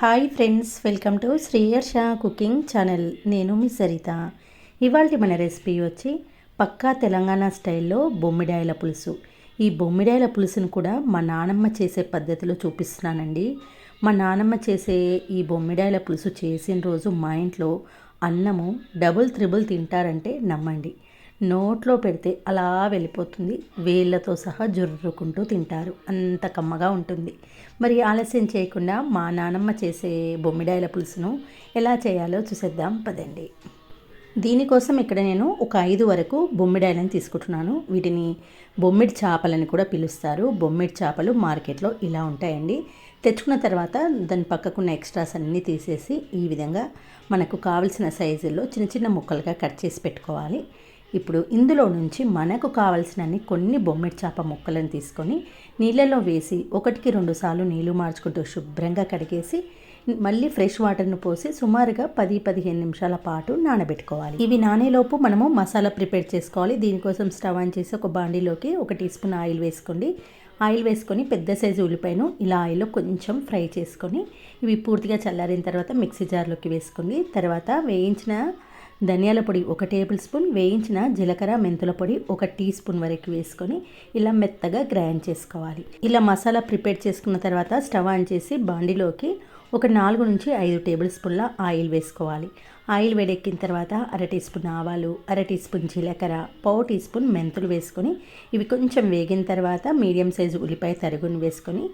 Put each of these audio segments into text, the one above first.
Hi friends welcome to Sriyarsha cooking channel. నేను మీ సరిత. ఇవాళ మన రెసిపీ వచ్చి పక్కా తెలంగాణ స్టైల్లో బొమ్మిడాయల పులుసు. ఈ బొమ్మిడాయల పులుసును కూడా మా నానమ్మ చేసే పద్ధతిలో చూపిస్తున్నానండి. మా నానమ్మ చేసే ఈ బొమ్మిడాయల పులుసు చేసిన రోజు మా ఇంట్లో అన్నము డబుల్ త్రిబుల్ తింటారంటే నమ్మండి. నోట్లో పెడితే అలా వెళ్ళిపోతుంది. వేళ్ళతో సహా జుర్రుకుంటూ తింటారు. అంత కమ్మగా ఉంటుంది. మరి ఆలస్యం చేయకుండా మా నానమ్మ చేసే బొమ్మిడాయల పులుసును ఎలా చేయాలో చూసేద్దాం. పదండి. దీనికోసం ఇక్కడ నేను ఒక ఐదు వరకు బొమ్మిడాయలను తీసుకుంటున్నాను. వీటిని బొమ్మిడి చేపలని కూడా పిలుస్తారు. బొమ్మిడి చేపలు మార్కెట్లో ఇలా ఉంటాయండి. తెచ్చుకున్న తర్వాత దాని పక్కకున్న ఎక్స్ట్రాస్ అన్నీ తీసేసి ఈ విధంగా మనకు కావలసిన సైజుల్లో చిన్న చిన్న ముక్కలుగా కట్ చేసి పెట్టుకోవాలి. ఇప్పుడు ఇందులో నుంచి మనకు కావలసినన్ని కొన్ని బొమ్మిడి చేప ముక్కలను తీసుకొని నీళ్ళలో వేసి ఒకటికి రెండు సార్లు నీళ్ళు మార్చుకుంటూ శుభ్రంగా కడిగేసి మళ్ళీ ఫ్రెష్ వాటర్ను పోసి సుమారుగా పది పదిహేను నిమిషాల పాటు నానబెట్టుకోవాలి. ఇవి నానేలోపు మనము మసాలా ప్రిపేర్ చేసుకోవాలి. దీనికోసం స్టవ్ ఆన్ చేసి ఒక బాండీలోకి ఒక టీ స్పూన్ ఆయిల్ వేసుకోండి. ఆయిల్ వేసుకొని పెద్ద సైజు ఉల్లిపాయను ఇలా ఆయిల్లో కొంచెం ఫ్రై చేసుకొని ఇవి పూర్తిగా చల్లారిన తర్వాత మిక్సీ జార్లోకి వేసుకోండి. తర్వాత వేయించిన ధనియాల పొడి ఒక టేబుల్ స్పూన్ వేయించిన జీలకర్ర మెంతుల పొడి ఒక టీ స్పూన్ వరకు వేసుకొని ఇలా మెత్తగా గ్రైండ్ చేసుకోవాలి. ఇలా మసాలా ప్రిపేర్ చేసుకున్న తర్వాత స్టవ్ ఆన్ చేసి బాండిలోకి ఒక నాలుగు నుంచి ఐదు టేబుల్ స్పూన్ల ఆయిల్ వేసుకోవాలి. ఆయిల్ వేడెక్కిన తర్వాత అర టీ స్పూన్ ఆవాలు అర టీ స్పూన్ జీలకర్ర పావు టీ స్పూన్ మెంతులు వేసుకొని ఇవి కొంచెం వేగిన తర్వాత మీడియం సైజు ఉల్లిపాయ తరుగుని వేసుకొని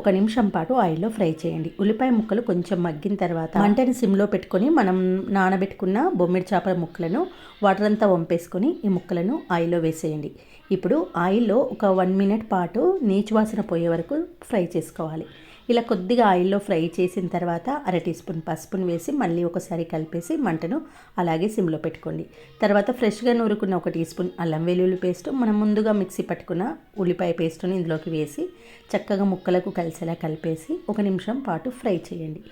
ఒక నిమిషం పాటు ఆయిల్లో ఫ్రై చేయండి. ఉల్లిపాయ ముక్కలు కొంచెం మగ్గిన తర్వాత మంటని సిమ్లో పెట్టుకొని మనం నానబెట్టుకున్న బొమ్మిడి చేపల ముక్కలను వాటర్ అంతా వంపేసుకొని ఈ ముక్కలను ఆయిల్లో వేసేయండి. ఇప్పుడు ఆయిల్లో ఒక వన్ మినిట్ పాటు నీచు వాసన పోయే వరకు ఫ్రై చేసుకోవాలి. ఇలా కొద్దిగా ఆయిల్లో ఫ్రై చేసిన తర్వాత అర టీ స్పూన్ పసుపును వేసి మళ్ళీ ఒకసారి కలిపేసి మంటను అలాగే సిమ్లో పెట్టుకోండి. తర్వాత ఫ్రెష్గా నూరుకున్న ఒక టీ స్పూన్ అల్లం వెల్లుల్లి పేస్ట్ మనం ముందుగా మిక్సీ పట్టుకున్న ఉల్లిపాయ పేస్టుని ఇందులోకి వేసి చక్కగా ముక్కలకు కలిసేలా కలిపేసి ఒక నిమిషం పాటు ఫ్రై చేయండి.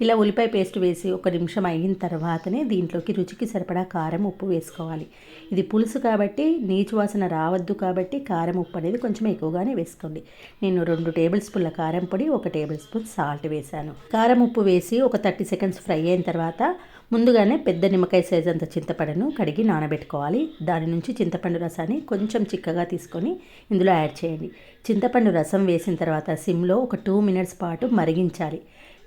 ఇలా ఉల్లిపాయ పేస్ట్ వేసి ఒక నిమిషం అయిన తర్వాతనే దీంట్లోకి రుచికి సరిపడా కారం ఉప్పు వేసుకోవాలి. ఇది పులుసు కాబట్టి నీచు వాసన రావద్దు కాబట్టి కారం ఉప్పు అనేది కొంచెం ఎక్కువగానే వేసుకోండి. నేను రెండు టేబుల్ స్పూన్ల కారం పొడి ఒక టేబుల్ స్పూన్ సాల్ట్ వేశాను. కారం ఉప్పు వేసి ఒక థర్టీ సెకండ్స్ ఫ్రై అయిన తర్వాత ముందుగానే పెద్ద నిమ్మకాయ సైజ్ అంత చింతపండును కడిగి నానబెట్టుకోవాలి. దాని నుంచి చింతపండు రసాన్ని కొంచెం చిక్కగా తీసుకొని ఇందులో యాడ్ చేయండి. చింతపండు రసం వేసిన తర్వాత సిమ్లో ఒక టూ మినిట్స్ పాటు మరిగించాలి.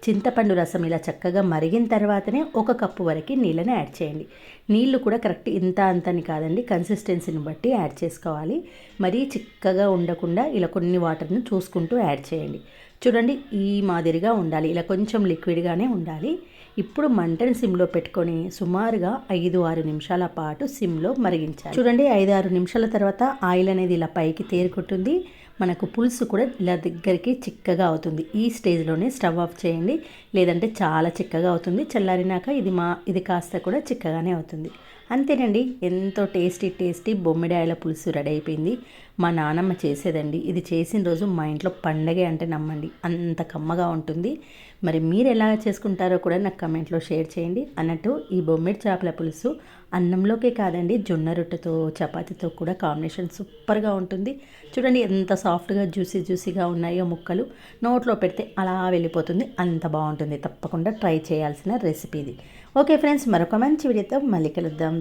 చింతపండు రసం ఇలా చక్కగా మరిగిన తర్వాతనే ఒక కప్పు వరకు నీళ్ళని యాడ్ చేయండి. నీళ్ళు కూడా కరెక్ట్ ఇంత అంతని కాదండి కన్సిస్టెన్సీని బట్టి యాడ్ చేసుకోవాలి. మరీ చిక్కగా ఉండకుండా ఇలా కొన్ని వాటర్ని చూసుకుంటూ యాడ్ చేయండి. చూడండి ఈ మాదిరిగా ఉండాలి. ఇలా కొంచెం లిక్విడ్గానే ఉండాలి. ఇప్పుడు మంటని సిమ్లో పెట్టుకొని సుమారుగా ఐదు ఆరు నిమిషాల పాటు సిమ్లో మరిగించాలి. చూడండి ఐదు ఆరు నిమిషాల తర్వాత ఆయిల్ అనేది ఇలా పైకి తేరుకుంటుంది. మనకు పులుసు కూడా ఇలా దగ్గరికి చిక్కగా అవుతుంది. ఈ స్టేజ్లోనే స్టవ్ ఆఫ్ చేయండి. లేదంటే చాలా చిక్కగా అవుతుంది. చల్లారినాక ఇది మా ఇది కాస్త కూడా చిక్కగానే అవుతుంది. అంతేనండి ఎంతో టేస్టీ టేస్టీ బొమ్మిడాయల పులుసు రెడీ అయిపోయింది. మా నానమ్మ చేసేదండి. ఇది చేసిన రోజు మా ఇంట్లో పండగే అంటే నమ్మండి. అంత కమ్మగా ఉంటుంది. మరి మీరు ఎలా చేసుకుంటారో కూడా నాకు కమెంట్లో షేర్ చేయండి. అన్నట్టు ఈ బొమ్మిడి చేపల పులుసు అన్నంలోకే కాదండి జొన్న రొట్టెతో చపాతీతో కూడా కాంబినేషన్ సూపర్గా ఉంటుంది. చూడండి ఎంత సాఫ్ట్గా జ్యూసీ జ్యూసీగా ఉన్నాయో ముక్కలు. నోట్లో పెడితే అలా వెళ్ళిపోతుంది. అంత బాగుంటుంది. తప్పకుండా ట్రై చేయాల్సిన రెసిపీ ఇది. ఓకే ఫ్రెండ్స్ మరొక మంచి వీడియోతో మళ్ళీ కలుద్దాం.